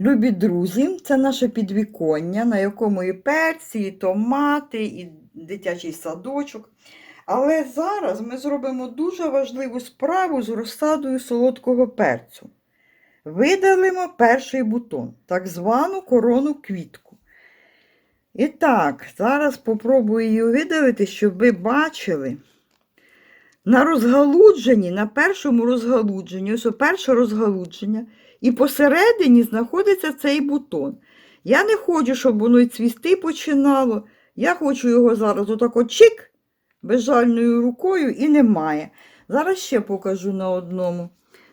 Любі друзі, це наше підвіконня, на якому і перці, і томати, і дитячий садочок. Але зараз ми зробимо дуже важливу справу з розсадою солодкого перцю. Видалимо перший бутон, так звану корону квітку. І так, зараз попробую її видалити, щоб ви бачили. На розгалудженні, на першому розгалудженні, ось перше розгалудження, і посередині знаходиться цей бутон. Я не хочу, щоб воно й цвісти починало. Я хочу його зараз отако чик, безжальною рукою і немає. Зараз ще покажу на одному.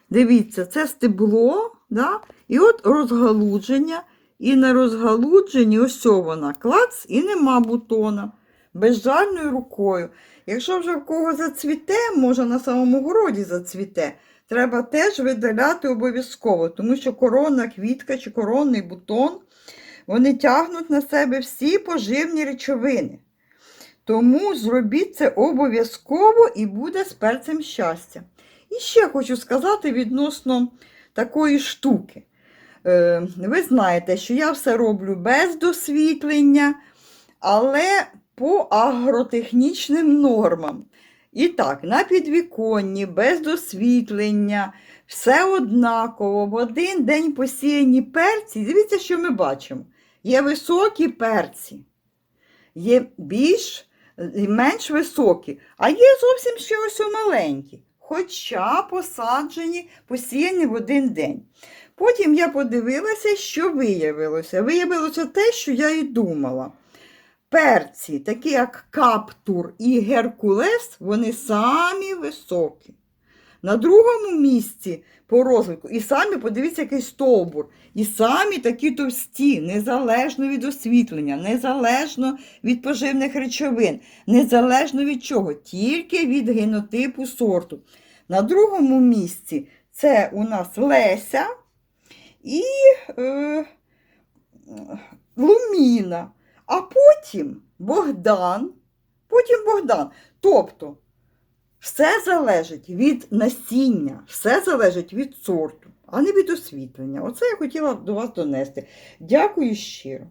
Дивіться, це стебло, да? і от розгалудження. І на розгалудженні ось вона, клац, і нема бутона. Безжальною рукою. Якщо вже в кого зацвіте, може на самому городі зацвіте, треба теж видаляти обов'язково, тому що корона, квітка чи коронний бутон, вони тягнуть на себе всі поживні речовини. Тому зробіть це обов'язково і буде з перцем щастя. І ще хочу сказати відносно такої штуки. Е, ви знаєте, що я все роблю без досвітлення, але по агротехнічним нормам. І так, на підвіконні, без досвітлення, все однаково, в один день посіяні перці. Дивіться, що ми бачимо. Є високі перці, є більш менш високі, а є зовсім ще ось маленькі, хоча посаджені, посіяні в один день. Потім я подивилася, що виявилося. Виявилося те, що я і думала. Перці, такі як каптур і геркулес, вони самі високі. На другому місці по розвитку, і самі, подивіться, який стовбур, і самі такі товсті, незалежно від освітлення, незалежно від поживних речовин, незалежно від чого, тільки від генотипу сорту. На другому місці це у нас Леся і е, Луміна, а потім Богдан, потім Богдан. Тобто все залежить від насіння, все залежить від сорту, а не від освітлення. Оце я хотіла до вас донести. Дякую щиро.